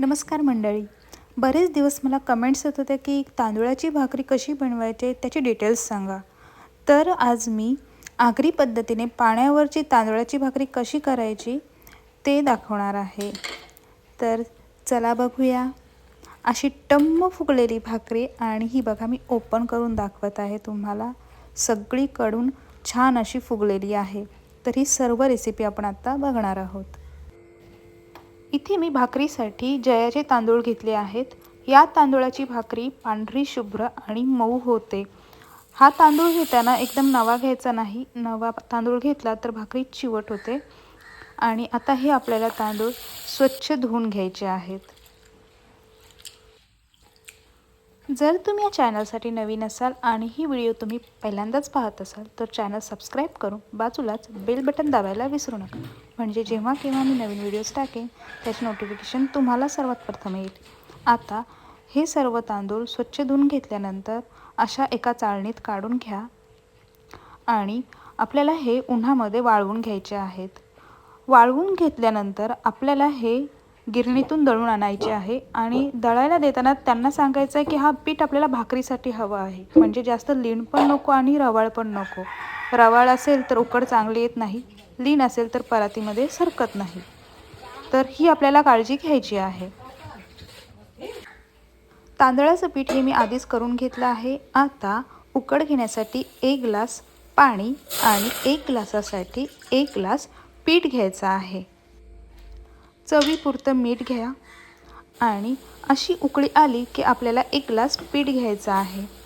नमस्कार मंडळी. बरेच दिवस मला कमेंट्स येत होत्या की तांदूळाची भाकरी कशी बनवायची त्याची डिटेल्स सांगा. तर आज मी आगरी पद्धतीने पाण्यावरची तांदूळाची भाकरी कशी करायची ते दाखवणार आहे. तर चला बघूया. अशी टम्म फुगलेली भाकरी आणि ही बघा मी ओपन करून दाखवत आहे तुम्हाला. सगळीकडून छान अशी फुगलेली आहे. तर ही सर्व रेसिपी आपण आत्ता बघणार आहोत. इथे मी भाकरीसाठी जयाचे तांदूळ घेतले आहेत. या तांदूळाची भाकरी पांढरी शुभ्र आणि मऊ होते. हा तांदूळ घेताना एकदम नवा घ्यायचा नाही. नवा तांदूळ घेतला तर भाकरी चिवट होते. आणि आता हे आपल्याला तांदूळ स्वच्छ धुवून घ्यायचे आहेत. जर तुम्ही या चॅनलसाठी नवीन असाल आणि ही व्हिडिओ तुम्ही पहिल्यांदाच पाहत असाल तर चॅनल सबस्क्राईब करून बाजूलाच बेल बटन दाबायला विसरू नका. म्हणजे जेव्हा केव्हा मी नवीन व्हिडिओज टाकेन त्याचे नोटिफिकेशन तुम्हाला सर्वात प्रथम येईल. आता हे सर्व तांदूळ स्वच्छ धुवून घेतल्यानंतर अशा एका चाळणीत काढून घ्या आणि आपल्याला हे उन्हामध्ये वाळवून घ्यायचे आहेत. वाळवून घेतल्यानंतर आपल्याला हे गिरणीतून दळून आणायचे आहे आणि दळायला देताना त्यांना सांगायचं आहे की हा पीठ आपल्याला भाकरीसाठी हवं आहे. म्हणजे जास्त लीण पण नको आणि रवाळ पण नको. रवाळ असेल तर उकड चांगली येत नाही. लीन असेल तर परातीमध्ये सरकत नाही. तर ही आपल्याला काळजी घ्यायची आहे. तांदळाचं पीठ हे मी आधीच करून घेतलं आहे. आता उकड घेण्यासाठी एक ग्लास पाणी आणि एक ग्लासासाठी एक ग्लास पीठ घ्यायचं आहे. चवीपुरतं मीठ घ्या आणि अशी उकळी आली की आपल्याला एक ग्लास पीठ घ्यायचं आहे.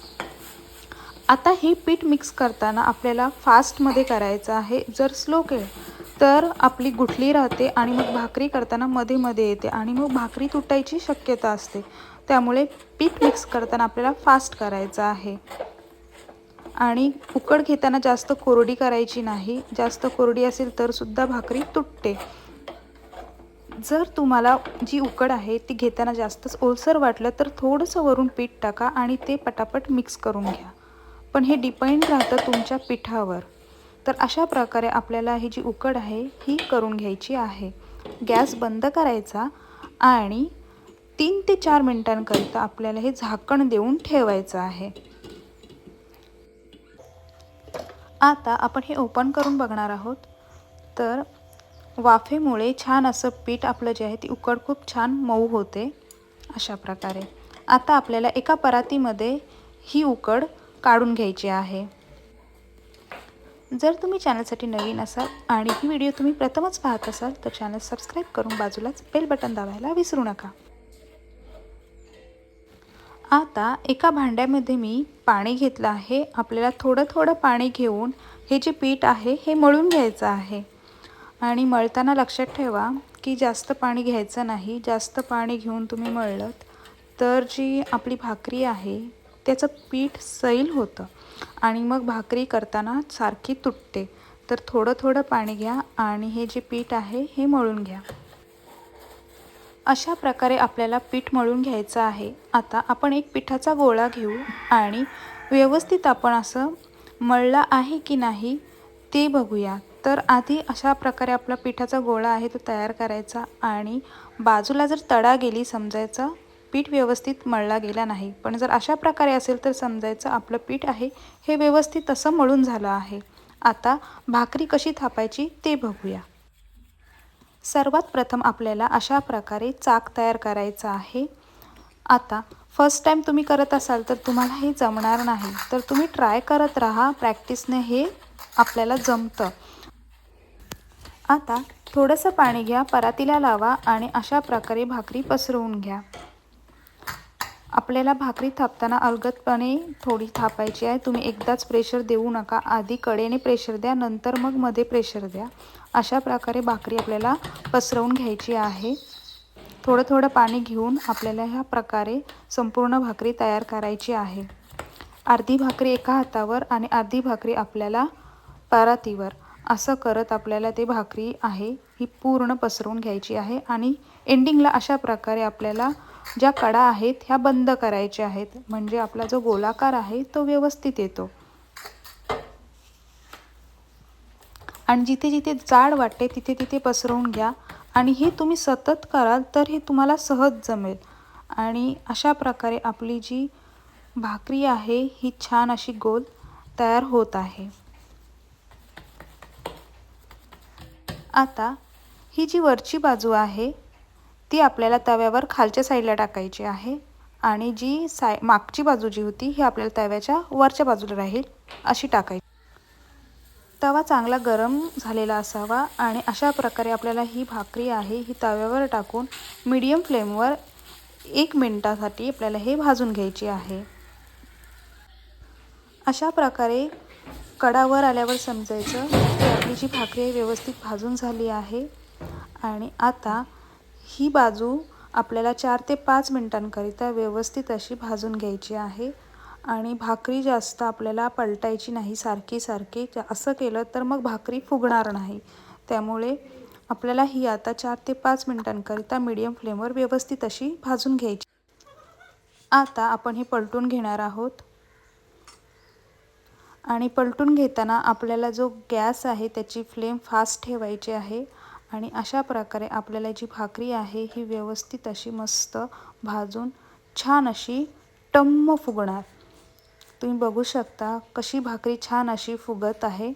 आता हे पीठ मिक्स करताना आपल्याला फास्टमध्ये करायचं आहे. जर स्लो केलं तर आपली गुठली राहते आणि मग भाकरी करताना मध्ये मध्ये येते आणि मग भाकरी तुटायची शक्यता असते. त्यामुळे पीठ मिक्स करताना आपल्याला फास्ट करायचं आहे. आणि उकड घेताना जास्त कोरडी करायची नाही. जास्त कोरडी असेल तर सुद्धा भाकरी तुटते. जर तुम्हाला जी उकड आहे ती घेताना जास्तच ओलसर वाटलं तर थोडंसं वरून पीठ टाका आणि ते पटापट मिक्स करून घ्या. पण हे डिपेंड राहतं तुमच्या पिठावर. तर अशा प्रकारे आपल्याला ही जी उकड आहे ही करून घ्यायची आहे. गॅस बंद करायचा आणि तीन ते चार मिनटांकरिता आपल्याला हे झाकण देऊन ठेवायचं आहे. आता आपण हे ओपन करून बघणार आहोत. तर वाफेमुळे छान असं पीठ आपलं जे आहे ती उकड खूप छान मऊ होते. अशा प्रकारे. आता आपल्याला एका परातीमध्ये ही उकड काढून घ्यायची आहे. जर तुम्ही चॅनलसाठी नवीन असाल आणि ही व्हिडिओ तुम्ही प्रथमच पाहत असाल तर चॅनल सबस्क्राईब करून बाजूलाच बेल बटन दाबायला विसरू नका. आता एका भांड्यामध्ये मी पाणी घेतलं आहे. आपल्याला थोडं थोडं पाणी घेऊन हे जे पीठ आहे हे मळून घ्यायचं आहे. आणि मळताना लक्षात ठेवा की जास्त पाणी घ्यायचं नाही. जास्त पाणी घेऊन तुम्ही मळलं तर जी आपली भाकरी आहे त्याचं पीठ सैल होतं. आणि मग भाकरी करताना सारखी तुटते. तर थोडं थोडं पाणी घ्या आणि हे जे पीठ आहे हे मळून घ्या. अशा प्रकारे आपल्याला पीठ मळून घ्यायचं आहे. आता आपण एक पिठाचा गोळा घेऊ आणि व्यवस्थित आपण असं मळला आहे की नाही ते बघूया. तर आधी अशा प्रकारे आपला पिठाचा गोळा आहे तो तयार करायचा आणि बाजूला जर तडा गेली समजायचा पीठ व्यवस्थित मळला गेला नाही. पण जर अशा प्रकारे असेल तर समजायचं आपलं पीठ आहे हे व्यवस्थित तसं मळून झालं आहे. आता भाकरी कशी थापायची ते बघूया. सर्वात प्रथम आपल्याला अशा प्रकारे चाक तयार करायचं आहे. आता फर्स्ट टाईम तुम्ही करत असाल तर तुम्हाला हे जमणार नाही. तर तुम्ही ट्राय करत राहा. प्रॅक्टिसने हे आपल्याला जमतं. आता थोडंसं पाणी घ्या परातीला लावा आणि अशा प्रकारे भाकरी पसरवून घ्या. आपल्याला भाकरी थापताना अलगदपणे थोडी थापायची आहे. तुम्ही एकदाच प्रेशर देऊ नका. आधी कडेने प्रेशर द्या नंतर मग मध्ये प्रेशर द्या. अशा प्रकारे भाकरी आपल्याला पसरवून घ्यायची आहे. थोडं थोडं पाणी घेऊन आपल्याला ह्या प्रकारे संपूर्ण भाकरी तयार करायची आहे. अर्धी भाकरी एका हातावर आणि अर्धी भाकरी आपल्याला परातीवर. असं करत आपल्याला ते भाकरी आहे ही पूर्ण पसरवून घ्यायची आहे आणि एंडिंगला अशा प्रकारे आपल्याला ज्या कडा आहेत ह्या बंद करायच्या आहेत. म्हणजे आपला जो गोलाकार आहे तो व्यवस्थित येतो. आणि जिथे जिथे जाड वाटते तिथे तिथे पसरवून घ्या. आणि हे तुम्ही सतत कराल तर हे तुम्हाला सहज जमेल. आणि अशा प्रकारे आपली जी भाकरी आहे ही छान अशी गोल तयार होत आहे. आता ही जी वरची बाजू आहे ती आपल्याला तव्यावर खालच्या साईडला टाकायची आहे आणि जी साय मागची बाजू जी होती ही आपल्याला तव्याच्या वरच्या बाजूला राहील अशी टाकायची. तवा चांगला गरम झालेला असावा आणि अशा प्रकारे आपल्याला ही भाकरी आहे ही तव्यावर टाकून मीडियम फ्लेमवर एक मिनटासाठी आपल्याला हे भाजून घ्यायची आहे. अशा प्रकारे कडावर आल्यावर समजायचं. आपली जी भाकरी आहे व्यवस्थित भाजून झाली आहे. आणि आता ही बाजू आपल्याला चार ते पाच मिनटांकरिता व्यवस्थित अशी भाजून घ्यायची आहे. आणि भाकरी जास्त आपल्याला पलटायची नाही सारखी सारखी. असं केलं तर मग भाकरी फुगणार नाही. त्यामुळे आपल्याला ही आता चार ते पाच मिनटांकरिता मीडियम फ्लेमवर व्यवस्थित अशी भाजून घ्यायची. आता आपण हे पलटून घेणार आहोत. आणि पलटून घेताना आपल्याला जो गॅस आहे त्याची फ्लेम फास्ट ठेवायची आहे आणि अशा प्रकारे आपल्याला जी भाकरी आहे ही व्यवस्थित अशी मस्त भाजून छान अशी टम्म फुगणार. तुम्ही बघू शकता कशी भाकरी छान अशी फुगत आहे.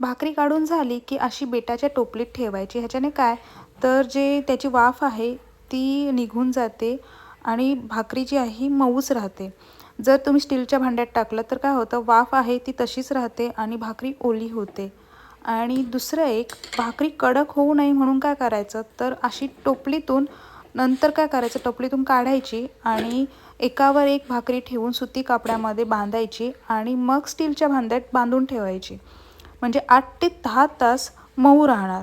भाकरी काढून झाली की अशी बेटाच्या टोपलीत ठेवायची. ह्याच्याने काय? तर जे त्याची वाफ आहे ती निघून जाते आणि भाकरी जी आहे ही मऊच राहते. जर तुम्ही स्टीलच्या भांड्यात टाकलं तर काय होतं? वाफ आहे ती तशीच राहते आणि भाकरी ओली होते. आणि दुसरं एक भाकरी कडक होऊ नये म्हणून काय करायचं? तर अशी टोपलीतून नंतर काय करायचं? टोपलीतून काढायची आणि एकावर एक भाकरी ठेवून सुती कापड्यामध्ये बांधायची आणि मग स्टीलच्या भांड्यात बांधून ठेवायची. म्हणजे आठ ते दहा तास मऊ राहणार.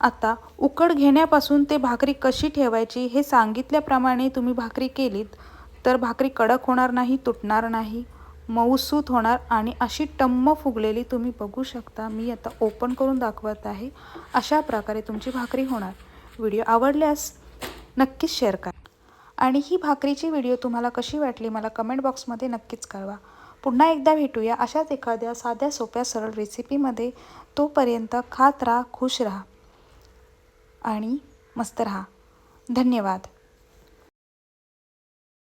आता उकड घेण्यापासून ते भाकरी कशी ठेवायची हे सांगितल्याप्रमाणे तुम्ही भाकरी केलीत. तर भाकरी कडक होणार नाही तुटणार नाही मऊसूत होणार आणि अशी टम्म फुगलेली तुम्ही बघू शकता. मी आता ओपन करून दाखवत आहे. अशा प्रकारे तुमची भाकरी होणार. व्हिडिओ आवडल्यास नक्कीच शेअर करा. आणि ही भाकरीची व्हिडिओ तुम्हाला कशी वाटली मला कमेंट बॉक्समध्ये नक्कीच कळवा. पुन्हा एकदा भेटूया अशाच एखाद्या साध्या सोप्या सरळ रेसिपीमध्ये. तोपर्यंत खात राहा खुश राहा आणि मस्त राहा. धन्यवाद.